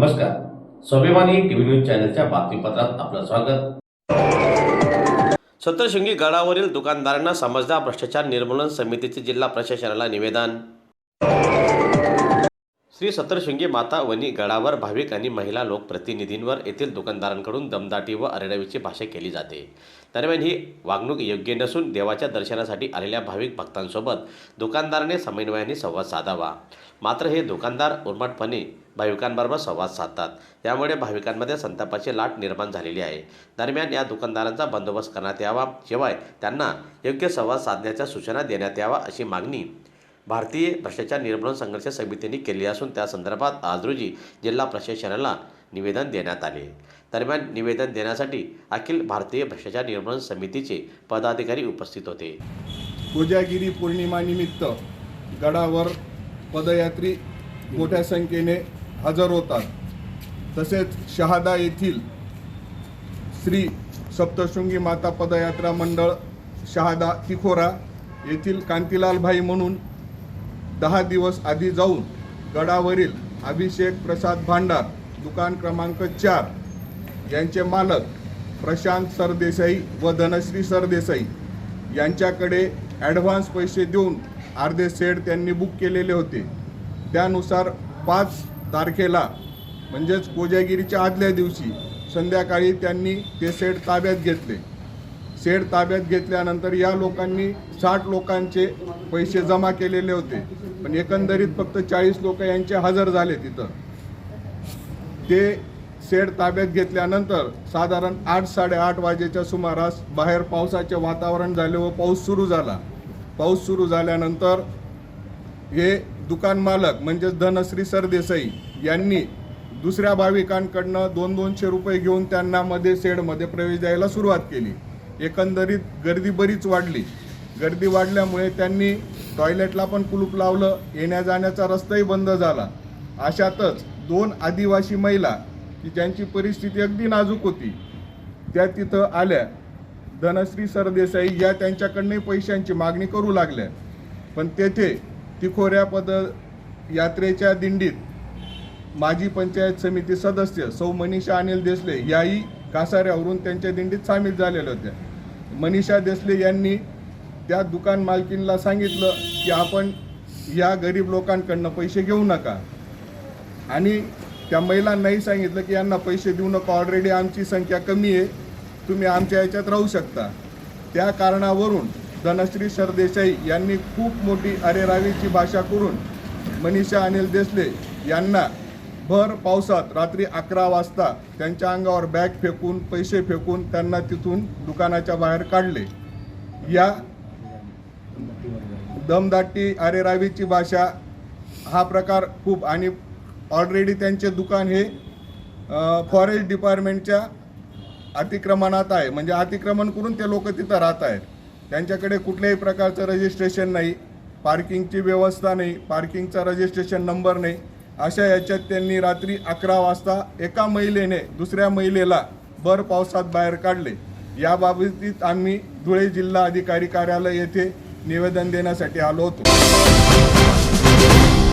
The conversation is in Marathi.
नमस्कार. स्वाभिमानी टीव्ही न्यूज चॅनलच्या बातमीपत्रात आपलं स्वागत. सप्तशृंगी गडावरील दुकानदारांना समजदार भ्रष्टाचार निर्मूलन समितीचे जिल्हा प्रशासनाला निवेदन. श्री सप्तशृंगी माता वनी गडावर भाविक आणि महिला लोकप्रतिनिधींवर येथील दुकानदारांकडून दमदाटी व अरेडावीची भाषा केली जाते. दरम्यान ही वागणूक योग्य नसून देवाच्या दर्शनासाठी आलेल्या भाविक भक्तांसोबत दुकानदाराने समन्वयाने संवाद साधावा. मात्र हे दुकानदार उर्मटपणे भाविकांबरोबर संवाद साधतात. त्यामुळे भाविकांमध्ये संतापाची लाट निर्माण झालेली आहे. दरम्यान या दुकानदारांचा बंदोबस्त करण्यात यावा शिवाय त्यांना योग्य संवाद साधण्याच्या सूचना देण्यात यावा अशी मागणी भारतीय भ्रष्टाचार निर्मूलन संघर्ष समितीने केली असून त्या संदर्भात आज रोजी जिल्हा प्रशासनाला निवेदन देण्यात आले. दरम्यान निवेदन देण्यासाठी अखिल भारतीय भ्रष्टाचार निर्मूलन समितीचे पदाधिकारी उपस्थित होते. कोजागिरी पौर्णिमानिमित्त गडावर पदयात्री मोठ्या संख्येने हजर होतात. तसेच शहादा येथील श्री सप्तशृंगी माता पदयात्रा मंडळ शहादा तिखोरा येथील कांतीलाल भाई म्हणून दहा दिवस आधी जाऊन गडावरील अभिषेक प्रसाद भांडार दुकान क्रमांक चार यांचे मालक प्रशांत सरदेसाई व धनश्री सरदेसाई यांच्याकडे ॲडव्हान्स पैसे देऊन अर्धे सेट त्यांनी बुक केलेले होते. त्यानुसार पाच तारखेला म्हणजेच कोजागिरीच्या आदल्या दिवशी संध्याकाळी त्यांनी ते सेट ताब्यात घेतले. सेट ताब्यात घेतल्यानंतर या लोकांनी साठ लोकांचे पैसे जमा केलेले होते. पण एकंदरीत फक्त चाळीस लोक यांचे हजर झाले तिथं. ते सेड ताब्यात घेतल्यानंतर साधारण आठ साडेआठ वाजेच्या सुमारास बाहेर पावसाचे वातावरण झाले व पाऊस सुरू झाला. पाऊस सुरू झाल्यानंतर हे दुकान मालक म्हणजेच धनश्री सरदेसाई यांनी दुसऱ्या भाविकांकडनं दोन दोनशे रुपये घेऊन त्यांना मध्ये शेडमध्ये प्रवेश द्यायला सुरुवात केली. एकंदरीत गर्दी बरीच वाढली. गर्दी वाढल्यामुळे त्यांनी टॉयलेटला पण कुलूप लावलं येण्या जाण्याचा रस्ताही बंद झाला. अशातच दोन आदिवासी महिला की ज्यांची परिस्थिती अगदी नाजूक होती त्या तिथं आल्या. धनश्री सरदेसाई या त्यांच्याकडनंही पैशांची मागणी करू लागल्या. पण तेथे तिखोऱ्या पद यात्रेच्या दिंडीत माजी पंचायत समिती सदस्य सौ मनीषा अनिल देसले याही कासाऱ्यावरून त्यांच्या दिंडीत सामील झालेल्या होत्या. मनीषा देसले यांनी त्या दुकान मालकीनला सांगितलं की आपण या गरीब लोकांकडनं पैसे घेऊ नका. आणि त्या महिलांनाही सांगितलं की यांना पैसे देऊ नका. ऑलरेडी आमची संख्या कमी आहे. तुम्ही आमच्या याच्यात राहू शकता. त्या कारणावरून धनश्री सरदेसाई यांनी खूप मोठी अरेरावीची भाषा करून मनीषा अनिल देसले यांना भर पावसात रात्री अकरा वाजता त्यांच्या अंगावर बॅग फेकून पैसे फेकून त्यांना तिथून दुकानाच्या बाहेर काढले. या दमदाटी अरेरावीची भाषा हा प्रकार खूप आणि ऑलरेडी त्यांचे दुकान हे फॉरेस्ट डिपार्टमेंटच्या अतिक्रमणात आहे. म्हणजे अतिक्रमण करून ते लोक तिथं राहत आहेत. त्यांच्याकडे कुठल्याही प्रकारचं रजिस्ट्रेशन नाही पार्किंगची व्यवस्था नाही पार्किंगचा रजिस्ट्रेशन नंबर नाही. अशा याच्यात त्यांनी रात्री अकरा वाजता एका महिलेने दुसऱ्या महिलेला भर पावसात बाहेर काढले. याबाबतीत आम्ही धुळे जिल्हा अधिकारी कार्यालय येथे निवेदन देण्यासाठी आलो होतो.